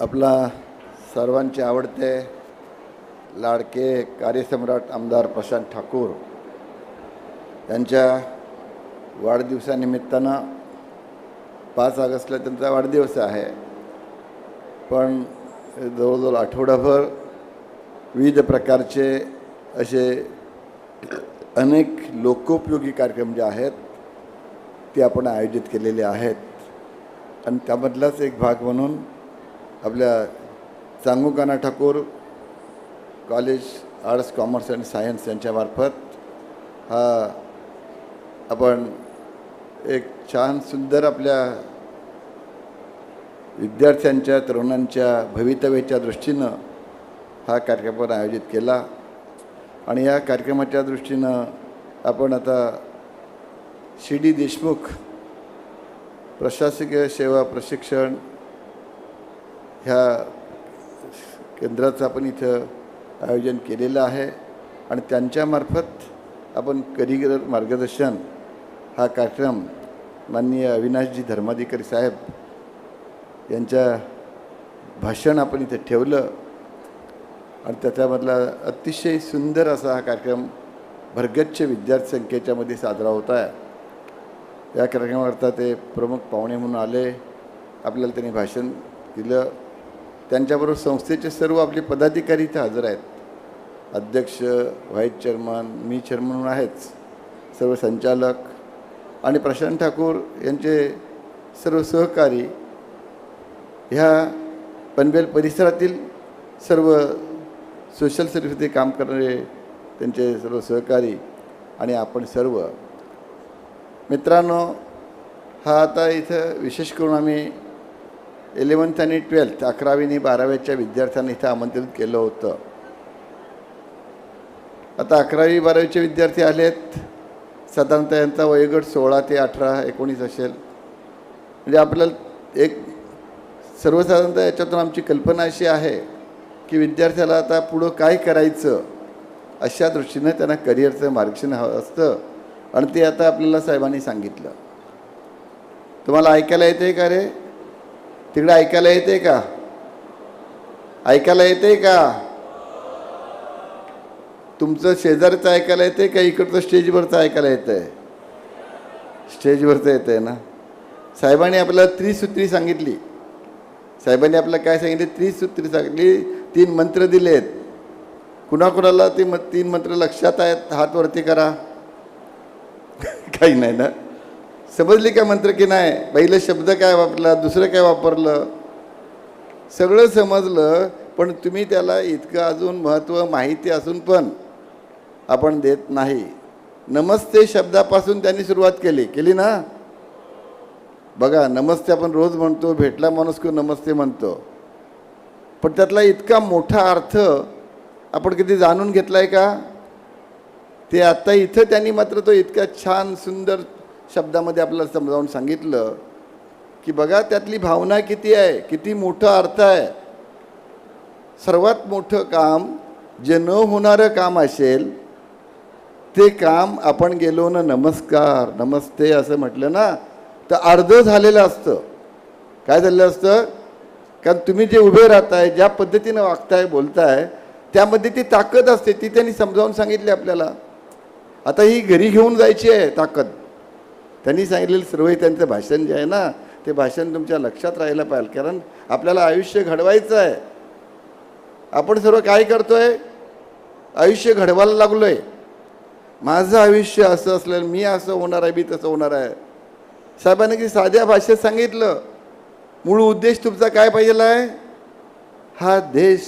आपला सर्वांचे आवडते लाडके कार्यसम्राट आमदार प्रशांत ठाकूर यांच्या वाढदिवसानिमित्तानं पाच ऑगस्टला त्यांचा वाढदिवस आहे. पण जवळजवळ आठवडाभर विविध प्रकारचे असे अनेक लोकोपयोगी कार्यक्रम जे आहेत ते आपण आयोजित केलेले आहेत. आणि त्यामधलाच एक भाग म्हणून आपल्या Changu Kana Thakur college arts commerce and science यांच्यामार्फत हा आपण एक छान सुंदर आपल्या विद्यार्थ्यांच्या तरुणांच्या भवितव्याच्या दृष्टीनं हा कार्यक्रम आयोजित केला. आणि या कार्यक्रमाच्या दृष्टीनं आपण आता शिडी डी देशमुख प्रशासकीय सेवा प्रशिक्षण ह्या केंद्राचं आपण इथं आयोजन केलेलं आहे आणि त्यांच्यामार्फत आपण करिअर मार्गदर्शन हा कार्यक्रम माननीय अविनाशजी धर्माधिकारी साहेब यांच्या भाषण आपण इथे ठेवलं आणि त्याच्यामधला अतिशय सुंदर असा हा कार्यक्रम भरगच्च विद्यार्थी संख्येच्यामध्ये साजरा होत आहे. या कार्यक्रमाकरता ते प्रमुख पाहुणे म्हणून आले. आपल्याला त्यांनी भाषण दिलं. त्यांच्याबरोबर संस्थेचे सर्व आपले पदाधिकारी इथे हजर आहेत. अध्यक्ष व्हाईस चेअरमन मी चेअरमन म्हणून आहेच. सर्व संचालक आणि प्रशांत ठाकूर यांचे सर्व सहकारी ह्या पनवेल परिसरातील सर्व सोशल सर्व्हिसमध्ये काम करणारे त्यांचे सर्व सहकारी आणि आपण सर्व. मित्रांनो हा आता इथं विशेष करून आम्ही इलेवन्थ आणि ट्वेल्थ अकरावी आणि बारावीच्या विद्यार्थ्यांना इथं आमंत्रित केलं होतं. आता अकरावी बारावीचे विद्यार्थी आलेत. साधारणतः यांचा वयोगट सोळा ते अठरा एकोणीस असेल. म्हणजे आपल्याला एक सर्वसाधारणतः याच्यातून आमची कल्पना अशी आहे की विद्यार्थ्याला आता पुढं काय करायचं अशा दृष्टीनं त्यांना करिअरचं मार्गदर्शन हवं असतं. आणि ते आता आपल्याला साहेबांनी सांगितलं. तुम्हाला ऐकायला येते का रे? तिकडे ऐकायला येते का? ऐकायला येते का? तुमचं शेजारचं ऐकायला येते का इकडचं स्टेजवरचं ऐकायला येतं आहे स्टेजवरचं येतं आहे ना? साहेबांनी आपल्याला त्रिसूत्री सांगितली. साहेबांनी आपल्याला काय सांगितले? त्रिसूत्री सांगितली. तीन मंत्र दिलेत. कुणाकुणाला ते म तीन मंत्र लक्षात आहेत? हात वरती करा. काही नाही ना? समजली का मंत्र की नाही? पहिलं शब्द काय वापरला? दुसरं काय वापरलं? सगळं समजलं पण तुम्ही त्याला इतकं अजून महत्त्व माहिती असून पण आपण देत नाही. नमस्ते शब्दापासून त्यांनी सुरुवात केली. केली ना? बघा नमस्ते आपण रोज म्हणतो भेटला माणूस किंवा नमस्ते म्हणतो. पण त्यातला इतका मोठा अर्थ आपण किती जाणून घेतला आहे का? ते आत्ता इथं त्यांनी मात्र तो इतका छान सुंदर शब्दामध्ये आपल्याला समजावून सांगितलं की बघा त्यातली भावना किती आहे? किती मोठं अर्थ आहे? सर्वात मोठं काम जे न होणारं काम असेल ते काम आपण गेलो ना नमस्कार नमस्ते असं म्हटलं ना तर अर्ध झालेलं असतं. काय झालेलं असतं? कारण तुम्ही जे उभे राहताय ज्या पद्धतीनं वागताय बोलताय त्यामध्ये ती ताकद असते ती त्यांनी समजावून सांगितली आपल्याला. आता ही घरी घेऊन जायची आहे ताकद. त्यांनी सांगितलेलं सर्व त्यांचं भाषण जे आहे ना ते भाषण तुमच्या लक्षात राहायला पाहिजे. कारण आपल्याला आयुष्य घडवायचं आहे. आपण सर्व काय करतोय? आयुष्य घडवायला लागलो आहे माझं आयुष्य असं असलं मी असं होणार आहे मी तसं होणार आहे. साहेबांनी की साध्या भाषेत सांगितलं मूळ उद्देश तुमचा काय पाहिजे आहे? हा देश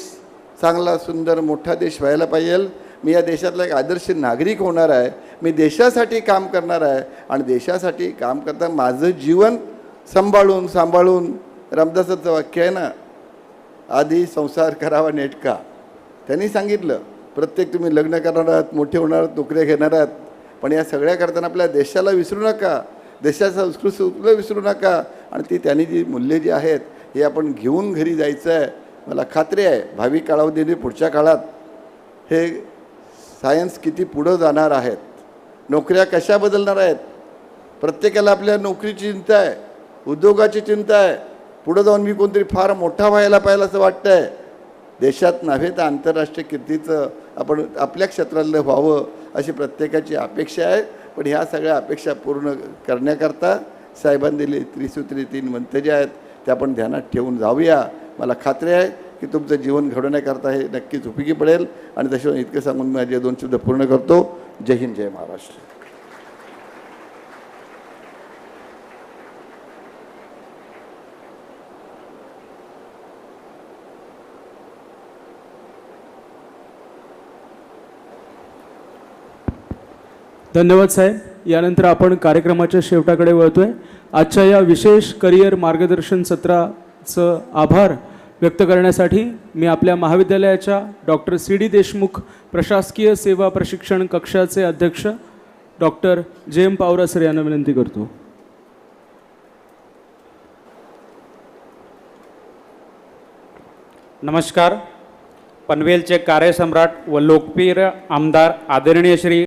चांगला सुंदर मोठा देश व्हायला पाहिजे. मी या देशातला एक आदर्श नागरिक होणार आहे. मी देशासाठी काम करणार आहे आणि देशासाठी काम करता माझं जीवन सांभाळून सांभाळून रामदासाचं वाक्य आहे ना आधी संसार करावा नेटका. त्यांनी सांगितलं प्रत्येक तुम्ही लग्न करणार आहात मोठे होणार आहात नोकऱ्या घेणार आहात पण या सगळ्या करताना आपल्या देशाला विसरू नका. देशाचं उत्कृष्ट विसरू नका. आणि ती त्यांनी जी मूल्ये जी आहेत हे आपण घेऊन घरी जायचं आहे मला खात्री आहे भावी कालावधीने पुढच्या काळात हे सायन्स किती पुढं जाणार आहेत? नोकऱ्या कशा बदलणार आहेत? प्रत्येकाला आपल्या नोकरीची चिंता आहे उद्योगाची चिंता आहे. पुढं जाऊन मी कोणतरी फार मोठा व्हायला पाहिजे असं वाटतं आहे देशात नव्हे तर आंतरराष्ट्रीय कीर्तीचं आपण आपल्या क्षेत्रातलं व्हावं अशी प्रत्येकाची अपेक्षा आहे. पण ह्या सगळ्या अपेक्षा पूर्ण करण्याकरता साहेबांनी दिली त्रिसूत्री तीन मंत्र जे आहेत ते आपण ध्यानात ठेवून जाऊया. मला खात्री आहे की तुमचं जीवन घडवण्याकरता हे नक्कीच उपयोगी पडेल. आणि त्याशिवाय इतकं सांगून मी माझे दोन शब्द पूर्ण करतो. जय हिंद जय महाराष्ट्र. धन्यवाद साहेब. यानंतर आपण कार्यक्रमाच्या शेवटाकडे वळतोय. आजच्या या विशेष करिअर मार्गदर्शन सत्राचं आभार. व्यक्त करण्यासाठी मी आपल्या महाविद्यालयाच्या डॉक्टर सी डी देशमुख प्रशासकीय सेवा प्रशिक्षण कक्षाचे अध्यक्ष डॉक्टर जे एम पावरा सर यांना विनंती करतो. नमस्कार. पनवेलचे कार्यसम्राट व लोकप्रिय आमदार आदरणीय श्री